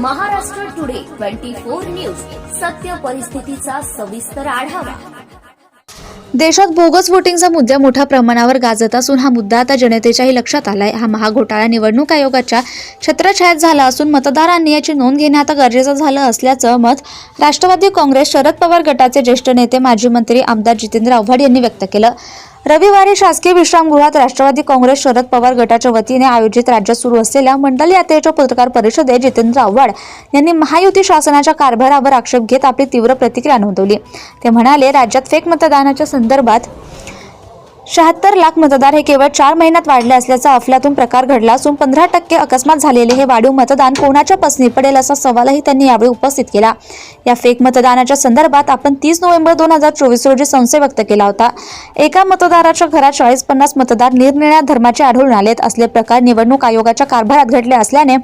Maharashtra today twenty four news. सत्य परिस्थितीचा सविस्तर आढावा. देशात बोगस वोटिंगचा मुद्दा मोठ्या प्रमाणावर गाजत असून हा मुद्दा आता जनतेच्याही लक्षात आलाय. हा महाघोटाळा निवडणूक आयोगाच्या छत्रछायात झाला असून मतदारांनी याची नोंद घेणे आता गरजेचं झालं असल्याचं मत राष्ट्रवादी काँग्रेस शरद पवार गटाचे ज्येष्ठ नेते माजी मंत्री आमदार जितेंद्र आव्हाड यांनी व्यक्त केलं. रविवारी शासकीय विश्रामगृहात राष्ट्रवादी काँग्रेस शरद पवार गटाच्या वतीने आयोजित राज्यात सुरू असलेल्या मंडल यात्रेच्या पत्रकार परिषदेत जितेंद्र आव्हाड यांनी महायुती शासनाच्या कारभारावर आक्षेप घेत आपली तीव्र प्रतिक्रिया नोंदवली. ते म्हणाले राज्यात फेक मतदानाच्या संदर्भात शहात्तर लाख मतदार हे केवळ चार महिन्यात वाढले असल्याचा अफलातून प्रकार घडला असून पंधरा टक्के अकस्मात झालेले हे वाढीव मतदान कोणाच्या पसनी पडेल असा सवालही त्यांनी यावेळी उपस्थित केला. या फेक मतदानाच्या संदर्भात आपण तीस नोव्हेंबर दोन हजार चोवीस रोजी संशय व्यक्त केला होता. एका मतदाराच्या घरात चाळीस पन्नास मतदार निरनिळ्या धर्माचे आढळून आलेत असले प्रकार निवडणूक आयोगाच्या कारभारात घडले असल्याने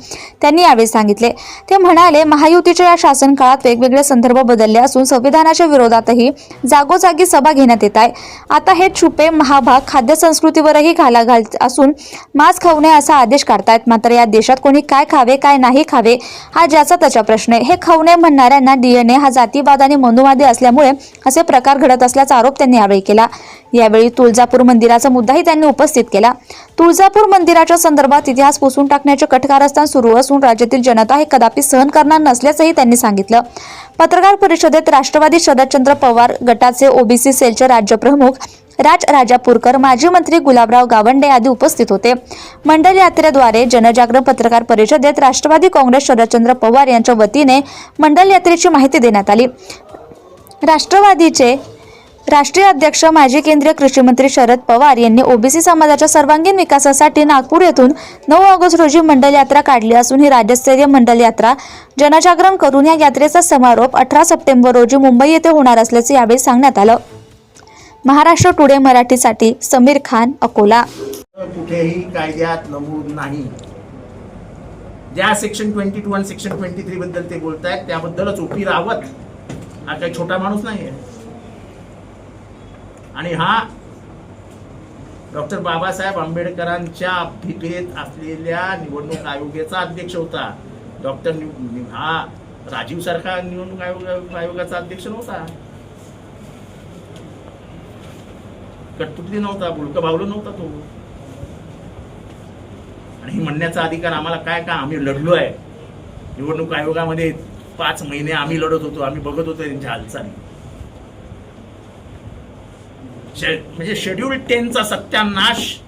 त्यांनी यावेळी सांगितले. ते म्हणाले महायुतीच्या या शासन काळात वेगवेगळे संदर्भ बदलले असून संविधानाच्या विरोधातही जागोजागी सभा घेण्यात येत आहे. आता हे छुपे महाभाग खाद्य संस्कृतीवरही घाला घाल असून मांस खाऊ नये असा आदेश काढतायत. मात्र या देशात कोणी काय खावे काय नाही खावे हा ज्याचा त्याचा प्रश्न आहे. हे खाऊ नये म्हणणाऱ्यांना डीएनए हा जातीवाद आणि मनुवादी असल्यामुळे असे प्रकार घडत असल्याचा आरोप त्यांनी यावेळी केला. यावेळी तुळजापूर मंदिराचा मुद्दाही त्यांनी उपस्थित केला. तुळजापूर मंदिराच्या संदर्भात इतिहास पुसून टाकण्याचे कटकारस्थान सुरू असून राज्यातील जनता हे कदापि सहन करणार नसल्याचंही त्यांनी सांगितलं. पत्रकार परिषदेत राष्ट्रवादी शरदचंद्र पवार गटाचे ओबीसी सेलचे राज्यप्रमुख राज राजापूरकर माजी मंत्री गुलाबराव गावंडे आदी उपस्थित होते. मंडल यात्रेद्वारे जनजागरण पत्रकार परिषदेत राष्ट्रवादी काँग्रेस शरदचंद्र पवार यांच्या वतीने मंडल यात्रेची माहिती देण्यात आली. राष्ट्रवादीचे राष्ट्रीय अध्यक्ष माजी केंद्रीय कृषी मंत्री शरद पवार यांनी ओबीसी समाजाच्या सर्वांगीण विकासासाठी नागपूर येथून नऊ ऑगस्ट रोजी मंडल यात्रा काढली असून ही राज्यस्तरीय मंडल यात्रा जनजागरण करून या यात्रेचा समारोप अठरा सप्टेंबर रोजी मुंबई येथे होणार असल्याचे यावेळी सांगण्यात आलं. महाराष्ट्र टुडे मराठीसाठी समीर खान अकोला. कुठेही कायद्यात नमूद नाही. ज्या सेक्शन ट्वेंटी टू आणि सेक्शन ट्वेंटी थ्री बद्दल ते बोलतायत त्याबद्दलच ओपी रावत हा काही छोटा माणूस नाही आहे आणि हा डॉक्टर बाबासाहेब आंबेडकरांच्या अभ्युदयेत असलेल्या निवडणूक आयोगाचा अध्यक्ष होता. डॉक्टर हा राजीव सारखा निवडणूक आयोग आयोगाचा अध्यक्ष नव्हता. कटपुतली नव्हता बुलक भावलं नव्हता तो. आणि हे म्हणण्याचा अधिकार आम्हाला काय का आम्ही लढलो आहे. निवडणूक आयोगामध्ये पाच महिने आम्ही लढत होतो आम्ही बघत होतो त्यांच्या हालचाली. शे- म्हणजे शेड्यूल टेनचा सत्यानाश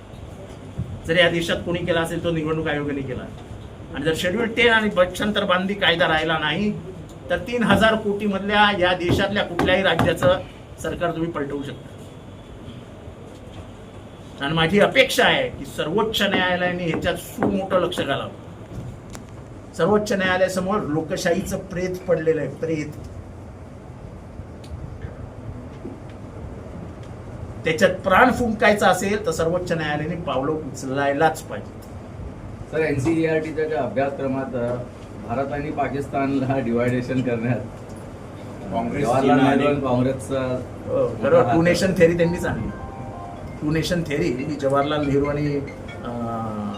जर या देशात कोणी केला असेल तो निवडणूक आयोगाने केला. आणि जर शेड्यूल टेन आणि पक्षांतर बांधी कायदा राहिला नाही तर तीन हजार कोटी मधल्या या देशातल्या कुठल्याही राज्याचं सरकार तुम्ही पलटवू शकता. आणि माझी अपेक्षा आहे की सर्वोच्च न्यायालयाने ह्याच्यात सुमोठं लक्ष घालावं. सर्वोच्च न्यायालयासमोर लोकशाहीचं प्रेत पडलेलं आहे प्रेत. त्याच्यात प्राण फुंकायचा असेल तर सर्वोच्च न्यायालयाने पावलं उचलायलाच पाहिजे. सर एन सी आर टीच्या ज्या अभ्यासक्रमात भारत आणि पाकिस्तानला डिवायडेशन करण्यात काँग्रेस जवाहरलाल चीन नेहरू आणि- आणि काँग्रेसचा बरोबर टू नेशन थेअरी त्यांनीच आणली टू नेशन थेअरी ही जवाहरलाल नेहरू आणि अं,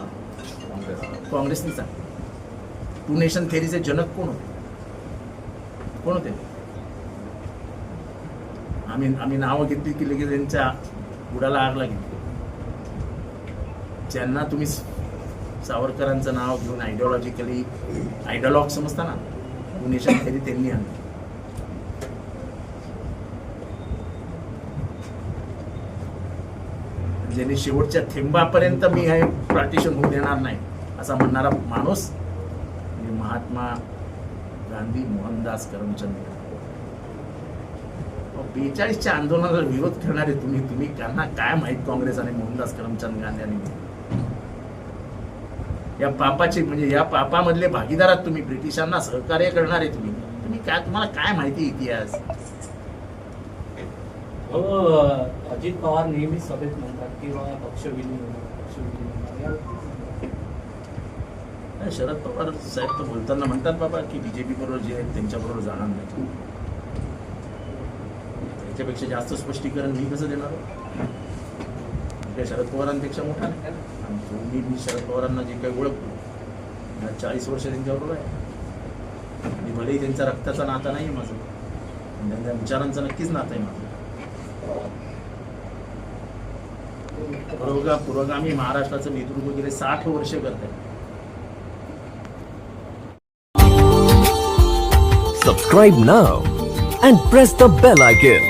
काँग्रेसनीच आणली टू नेशन थेअरीचे जनक कोण होते? कोण होते? आम्ही आम्ही नावं घेतली की लगेच त्यांच्या बुडाला आग लागली. ज्यांना तुम्ही सावरकरांचं नाव घेऊन आयडिओलॉजिकली आयडिओलॉग समजता ना टू नेशन त्यांनी आणलं. ज्यांनी शेवटच्या थेंबापर्यंत मी हे पार्टिशन होऊ देणार नाही असा म्हणणारा माणूस म्हणजे महात्मा गांधी मोहनदास करमचंद. बेचाळीसच्या आंदोलनाला विरोध करणारे तुम्ही तुम्ही त्यांना काय माहीत काँग्रेस आणि मोहनदास करमचंद गांधी या पापाचे म्हणजे या पापामधले भागीदार आहात तुम्ही ब्रिटिशांना सहकार्य करणारे तुम्ही. तुम्ही काय तुम्हाला काय माहिती इतिहास? अहो, अजित पवार नेहमीच सभेत म्हणतात की बा पक्षविलीन पक्षविलीन नाही, शरद पवार साहेब तर बोलताना म्हणतात बाबा की बीजेपी बरोबर जे आहेत त्यांच्याबरोबर जाणार नाही. त्याच्यापेक्षा जास्त स्पष्टीकरण मी कसं देणार हो? शरद पवारांपेक्षा मोठा नाही आणि मी शरद पवारांना जे काही ओळखतो चाळीस वर्ष त्यांच्याबरोबर आहे मी भलेही त्यांचा रक्ताचा नाता नाही माझं पण त्यांच्या विचारांचा नक्कीच नातं आहे माझं पुरोगा पुरोगामी महाराष्ट्राचं नेतृत्व गेले साठ वर्ष करत आहे Subscribe now and press the bell icon.